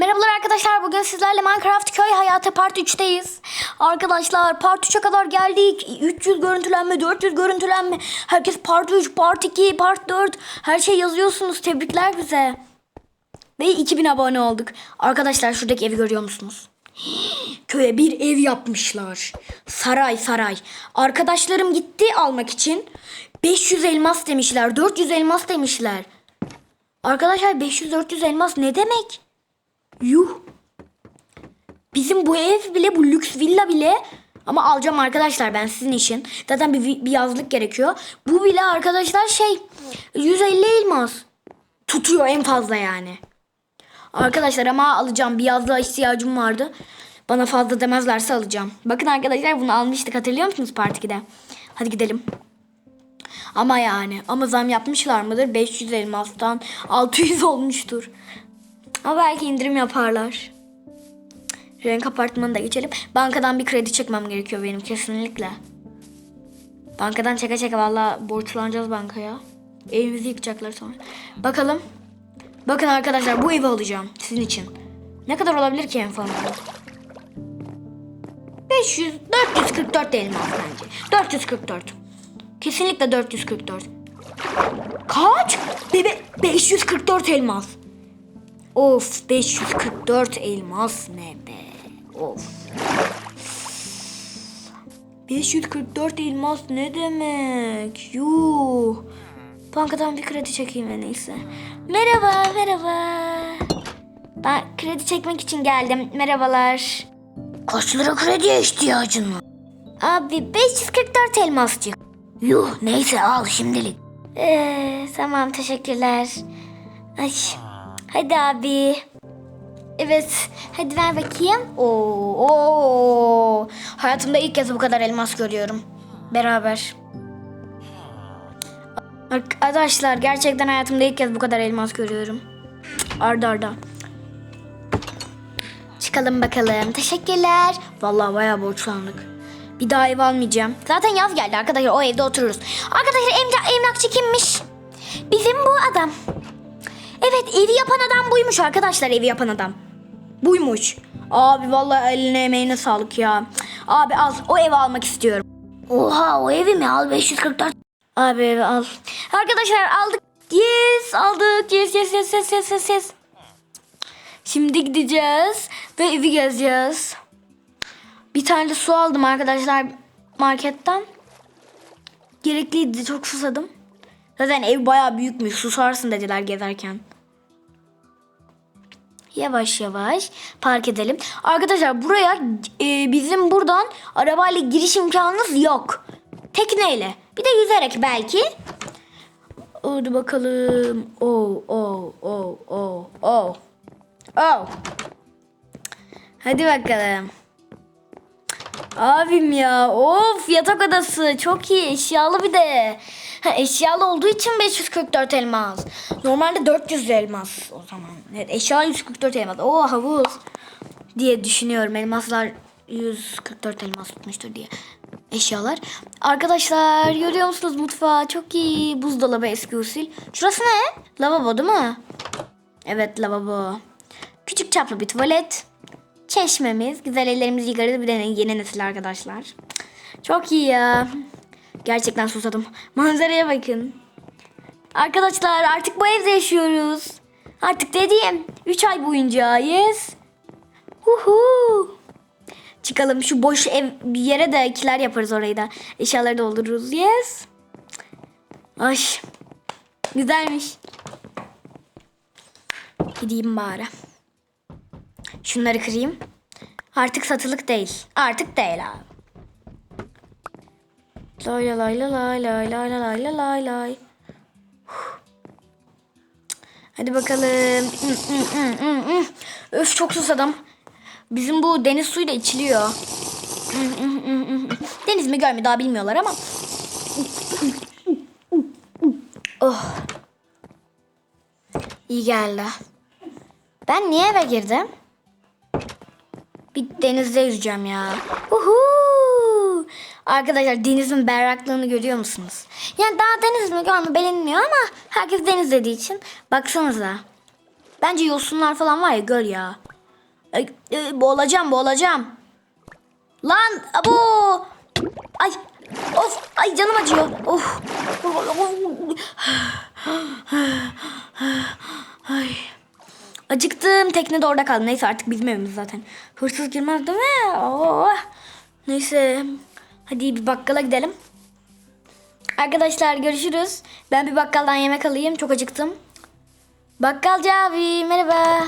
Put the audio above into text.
Merhabalar arkadaşlar. Bugün sizlerle Minecraft Köy Hayatı Part 3'teyiz. Arkadaşlar Part 3'e kadar geldik. 300 görüntülenme, 400 görüntülenme. Herkes Part 3, Part 2, Part 4. Her şey yazıyorsunuz. Tebrikler bize. Ve 2000 abone olduk. Arkadaşlar şuradaki evi görüyor musunuz? Köye bir ev yapmışlar. Saray saray. Arkadaşlarım gitti almak için. 500 elmas demişler. 400 elmas demişler. Arkadaşlar 500-400 elmas ne demek? Yuh. Bizim bu ev bile bu lüks villa bile ama alacağım arkadaşlar ben sizin için. Zaten bir, bir yazlık gerekiyor. Bu bile arkadaşlar şey 150 elmas. Tutuyor en fazla yani. Arkadaşlar ama alacağım. Bir yazlığa ihtiyacım vardı. Bana fazla demezlerse alacağım. Bakın arkadaşlar bunu almıştık hatırlıyor musunuz Part 2'de? Hadi gidelim. Ama yani ama zam yapmışlar mıdır? 500 elmastan 600 olmuştur. Ama belki indirim yaparlar. Renk apartmanı da geçelim. Bankadan bir kredi çekmem gerekiyor benim kesinlikle. Bankadan çeke çeke valla borçlanacağız bankaya. Evimizi yıkacaklar sonra. Bakalım. Bakın arkadaşlar bu evi alacağım sizin için. Ne kadar olabilir ki en fazla? 500, 444 elmas bence. 444. Kesinlikle 444. Kaç? Bebe 544 elmas. Of 544 elmas ne be. Of. 544 elmas ne demek? Yuh. Bankadan bir kredi çekeyim en iyisi. Merhaba, merhaba. Ben kredi çekmek için geldim. Merhabalar. Kaç lira krediye ihtiyacın var? Abi 544 elmascık. Yuh neyse al şimdilik. Ee, tamam teşekkürler. Ay. Hadi abi. Evet. Hadi ver bakayım. Oo, oo. Hayatımda ilk kez bu kadar elmas görüyorum. Beraber. Arkadaşlar gerçekten hayatımda ilk kez bu kadar elmas görüyorum. Arda arda. Çıkalım bakalım. Teşekkürler. Vallahi bayağı borçlandık. Bir daha ev almayacağım. Zaten yaz geldi arkadaşlar. O evde otururuz. Arkadaşlar emlak, emlakçı kimmiş? Bizim bu adam. Evet evi yapan adam buymuş arkadaşlar evi yapan adam. Buymuş. Abi vallahi eline emeğine sağlık ya. Abi al o evi almak istiyorum. Oha o evi mi al 544. Abi evi al. Arkadaşlar aldık. Yes aldık. Yes yes yes yes yes yes. yes. Şimdi gideceğiz ve evi gezeceğiz. Bir tane de su aldım arkadaşlar marketten. Gerekliydi çok susadım. Zaten ev bayağı büyükmüş susarsın dediler gezerken. Yavaş yavaş park edelim. Arkadaşlar buraya e, bizim buradan arabayla giriş imkanımız yok. Tekneyle. Bir de yüzerek belki. Hadi bakalım. Oh oh oh oh oh. Oh. Hadi bakalım. Abim ya of yatak odası çok iyi eşyalı bir de. Ha, eşyalı olduğu için 544 elmas. Normalde 400 elmas o zaman. Evet eşya 144 elmas. Oo havuz diye düşünüyorum elmaslar 144 elmas tutmuştur diye. Eşyalar. Arkadaşlar görüyor musunuz mutfağı çok iyi. Buzdolabı eski usul. Şurası ne? Lavabo değil mi? Evet lavabo. Küçük çaplı bir tuvalet. Çeşmemiz. Güzel ellerimizi yıkarız. Bir de yeni nesil arkadaşlar. Çok iyi ya. Gerçekten susadım. Manzaraya bakın. Arkadaşlar artık bu evde yaşıyoruz. Artık dediğim 3 ay boyunca yes. Huhu. Çıkalım şu boş ev bir yere de kiler yaparız orayı da. Eşyaları doldururuz yes. Ay. Güzelmiş. Gideyim bari. Şunları kırayım. Artık satılık değil. Artık değil abi. Lay lay lay lay lay lay lay lay lay lay. Hadi bakalım. Öf çok susadım. Bizim bu deniz suyu da içiliyor. Deniz mi göl mü daha bilmiyorlar ama. Oh. İyi geldi. Ben niye eve girdim? Bir denizde yüzeceğim ya. Uhu. Arkadaşlar denizin berraklığını görüyor musunuz? Yani daha deniz mi mü bilinmiyor ama herkes deniz dediği için baksanıza. Bence yosunlar falan var ya göl ya. Ay, e, boğulacağım boğulacağım. Lan abo. Ay of ay canım acıyor. Of. Ay. Acıktım. Tekne de orada kaldı. Neyse artık bizim evimiz zaten. Hırsız girmez değil mi? Oh. Neyse. Hadi bir bakkala gidelim. Arkadaşlar görüşürüz. Ben bir bakkaldan yemek alayım. Çok acıktım. Bakkalcı abi merhaba.